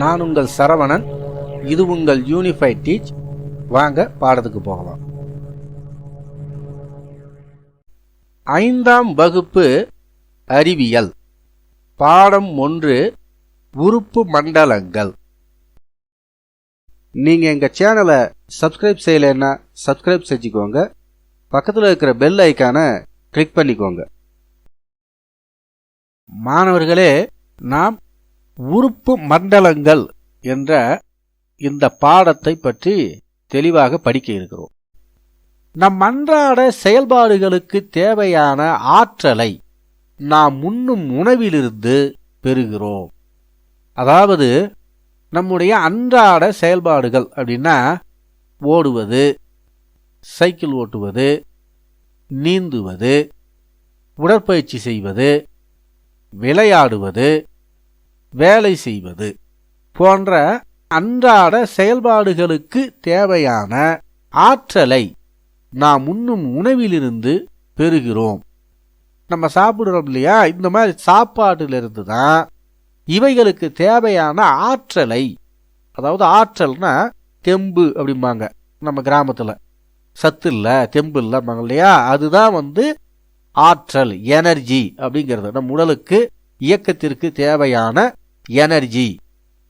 நான் உங்கள் சரவணன். இது உங்கள் யூனிஃபைட் டீச் வாங்க பாடத்துக்கு போகலாம். ஐந்தாம் வகுப்பு அறிவியல். பாடம் ஒன்று உறுப்பு மண்டலங்கள். நீங்கள் எங்கள் சேனலை சப்ஸ்கிரைப் செய்யலைன்னா சப்ஸ்கிரைப் செஞ்சுக்கோங்க. பக்கத்தில் இருக்கிற பெல் ஐக்கானை கிளிக் பண்ணிக்கோங்க. மாணவர்களே நாம் உறுப்பு மண்டலங்கள் என்ற இந்த பாடத்தை பற்றி தெளிவாக படிக்க இருக்கிறோம். நம் அன்றாட செயல்பாடுகளுக்கு தேவையான ஆற்றலை நாம் உண்ணும் உணவிலிருந்து பெறுகிறோம். அதாவது நம்முடைய அன்றாட செயல்பாடுகள் அப்படின்னா ஓடுவது சைக்கிள் ஓட்டுவது நீந்துவது உடற்பயிற்சி செய்வது விளையாடுவது வேலை செய்வது போன்ற அன்றாட செயல்பாடுகளுக்கு தேவையான ஆற்றலை நாம் உண்ணும் உணவிலிருந்து பெறுகிறோம். நம்ம சாப்பிடுறோம் இல்லையா? இந்த மாதிரி சாப்பாட்டிலிருந்து தான் இவைகளுக்கு தேவையான ஆற்றலை அதாவது ஆற்றல்னா தெம்பு அப்படிம்பாங்க நம்ம கிராமத்தில். சத்து இல்லை தெம்பு இல்லைம்பாங்க இல்லையா? அதுதான் வந்து ஆற்றல் எனர்ஜி அப்படிங்கிறது. நம் உடலுக்கு இயக்கத்திற்கு தேவையான எனர்ஜி.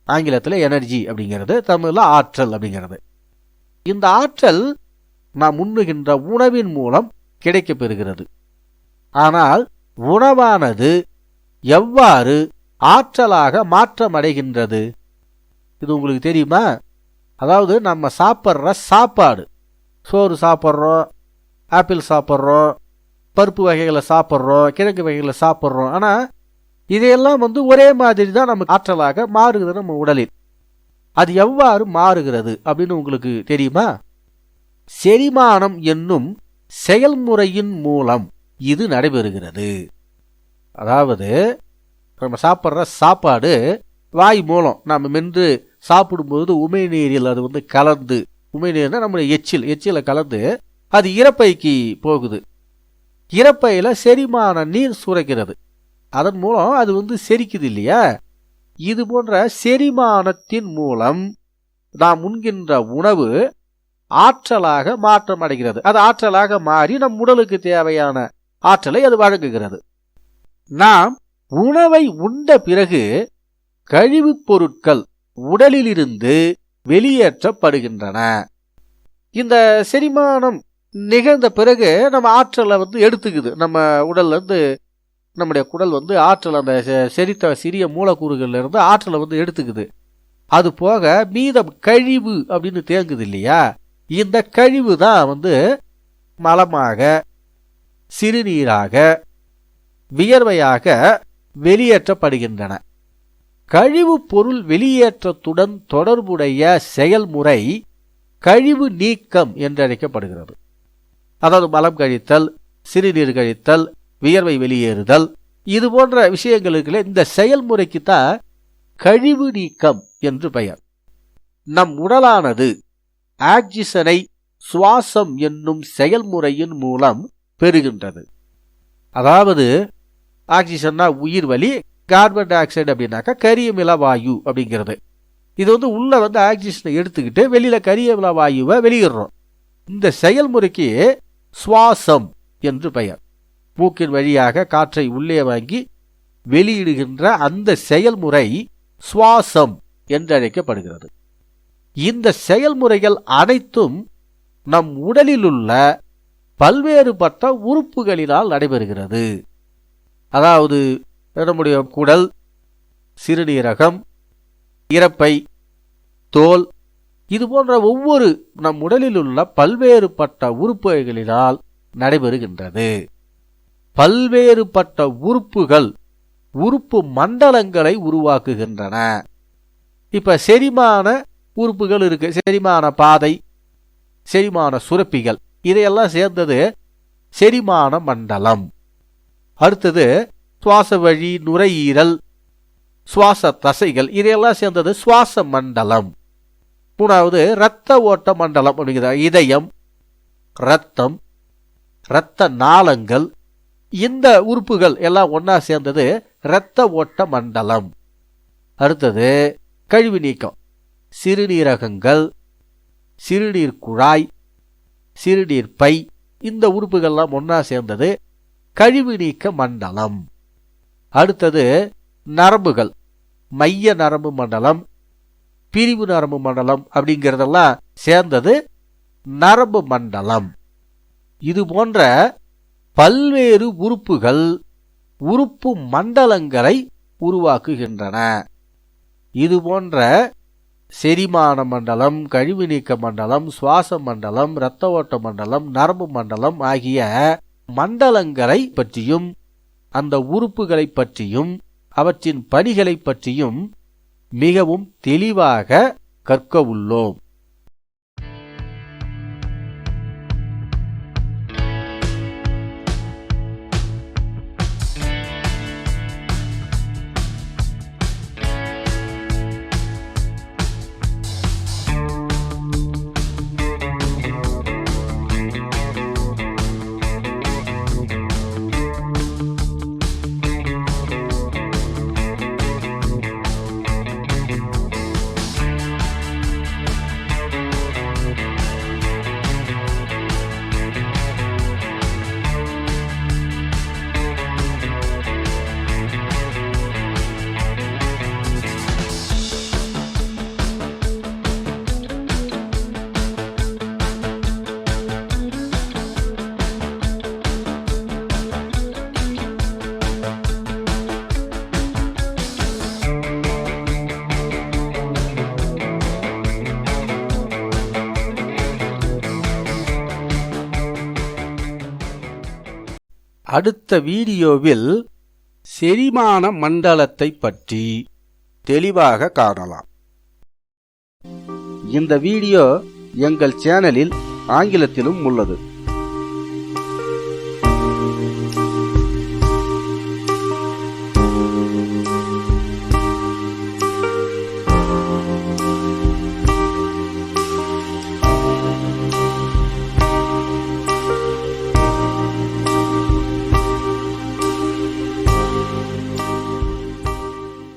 ஆங்கிலத்தில் எனர்ஜி அப்படிங்கிறது தமிழில் ஆற்றல் அப்படிங்கிறது. இந்த ஆற்றல் நாம் உண்ணுகின்ற உணவின் மூலம் கிடைக்கப்பெறுகிறது ஆனால் உணவானது எவ்வாறு ஆற்றலாக மாற்றமடைகின்றது இது உங்களுக்கு தெரியுமா? அதாவது நம்ம சாப்பிட்ற சாப்பாடு. சோறு சாப்பிட்றோம் ஆப்பிள் சாப்பிட்றோம் பருப்பு வகைகளை சாப்பிட்றோம் கிழங்கு வகைகளை சாப்பிட்றோம். ஆனால் இதையெல்லாம் வந்து ஒரே மாதிரி தான் நமக்கு ஆற்றலாக மாறுகிறது நம்ம உடலில். அது எவ்வாறு மாறுகிறது அப்படின்னு உங்களுக்கு தெரியுமா? செரிமானம் என்னும் செயல்முறையின் மூலம் இது நடைபெறுகிறது. அதாவது நம்ம சாப்பிட்ற சாப்பாடு வாய் மூலம் நம்ம மென்று சாப்பிடும்போது உமிழ்நீரில் அது வந்து கலந்து உமிழ்நீர்னா நம்முடைய எச்சில் எச்சில கலந்து அது இறப்பைக்கு போகுது. இறப்பையில் செரிமான நீர் சுரைக்கிறது. அதன் மூலம் அது வந்து செரிக்குது இல்லையா? இது போன்ற செரிமானத்தின் மூலம் நாம் உண்கின்ற உணவு ஆற்றலாக மாற்றம் அடைகிறது. அது ஆற்றலாக மாறி நம் உடலுக்கு தேவையான ஆற்றலை அது வழங்குகிறது. நாம் உணவை உண்ட பிறகு கழிவுப் பொருட்கள் உடலிலிருந்து வெளியேற்றப்படுகின்றன. இந்த செரிமானம் நிகழ்ந்த பிறகு நம்ம ஆற்றலை வந்து எடுத்துக்குது. நம்ம உடல்ல இருந்து நம்முடைய குடல் வந்து ஆற்றல் அந்த செரித்த சிறிய மூலக்கூறுகள்ல இருந்து ஆற்றலை வந்து எடுத்துக்குது. அது போக மீதம் கழிவு அப்படின்னு தேங்குது இல்லையா? இந்த கழிவு தான் வந்து மலமாக சிறுநீராக வியர்வையாக வெளியேற்றப்படுகின்றன. கழிவுப் பொருள் வெளியேற்றத்துடன் தொடர்புடைய செயல்முறை கழிவு நீக்கம் என்றழைக்கப்படுகிறது. அதாவது மலம் கழித்தல் சிறுநீர் கழித்தல் வியர்வை வெளியேறுதல். இது போன்ற விஷயங்களுக்கு இந்த செயல்முறைக்கு தான் கழிவு நீக்கம் என்று பெயர். நம் உடலானது ஆக்சிசனை சுவாசம் என்னும் செயல்முறையின் மூலம் பெறுகின்றது. அதாவது ஆக்சிஜன்னா உயிர் வலி கார்பன் டை ஆக்சைடு அப்படின்னாக்கா கரியமில வாயு அப்படிங்கிறது. இது வந்து உள்ளே வந்து ஆக்சிஜனை எடுத்துக்கிட்டு வெளியில் கரியமில வாயுவை வெளியிடுறோம். இந்த செயல்முறைக்கு சுவாசம் என்று பெயர். மூக்கின் வழியாக காற்றை உள்ளே வாங்கி வெளியிடுகின்ற அந்த செயல்முறை சுவாசம் என்றழைக்கப்படுகிறது. இந்த செயல்முறைகள் அனைத்தும் நம் உடலிலுள்ள பல்வேறுபட்ட உறுப்புகளினால் நடைபெறுகிறது. அதாவது நம்முடைய குடல் சிறுநீரகம் இறப்பை தோல் இது போன்ற ஒவ்வொரு நம் உடலில் உள்ள பல்வேறுபட்ட உறுப்புகளினால் நடைபெறுகின்றது. பல்வேறுபட்ட உறுப்புகள் உறுப்பு மண்டலங்களை உருவாக்குகின்றன. இப்ப செரிமான உறுப்புகள் இருக்கு. செரிமான பாதை செரிமான சுரப்பிகள். இதையெல்லாம் சேர்ந்தது செரிமான மண்டலம். அடுத்தது சுவாச வழி நுரையீரல் சுவாச தசைகள். இதையெல்லாம் சேர்ந்தது சுவாச மண்டலம். மூணாவது இரத்த ஓட்ட மண்டலம் அப்படிங்கிற இதயம் இரத்தம் இரத்த நாளங்கள் இந்த உறுப்புகள் எல்லாம் ஒன்றா சேர்ந்தது இரத்த ஓட்ட மண்டலம். அடுத்தது கழிவு நீக்கம். சிறுநீரகங்கள் சிறுநீர் குழாய் சிறுநீர் பை இந்த உறுப்புகள்லாம் ஒன்றா சேர்ந்தது கழிவு நீக்க மண்டலம். அடுத்தது நரம்புகள் மைய நரம்பு மண்டலம் பிரிவு நரம்பு மண்டலம் அப்படிங்கிறதெல்லாம் சேர்ந்தது நரம்பு மண்டலம். இது போன்ற பல்வேறு உறுப்புகள் உறுப்பு மண்டலங்களை உருவாக்குகின்றன. இது போன்ற செரிமான மண்டலம் கழிவு நீக்க மண்டலம் சுவாச மண்டலம் இரத்த ஓட்ட மண்டலம் நரம்பு மண்டலம் ஆகிய மண்டலங்களை பற்றியும் அந்த உறுப்புகளை பற்றியும் அவற்றின் பணிகளை பற்றியும் மிகவும் தெளிவாக கற்க உள்ளோம். அடுத்த வீடியோவில் செரிமான மண்டலத்தை பற்றி தெளிவாக காணலாம். இந்த வீடியோ எங்கள் சேனலில் ஆங்கிலத்திலும் உள்ளது.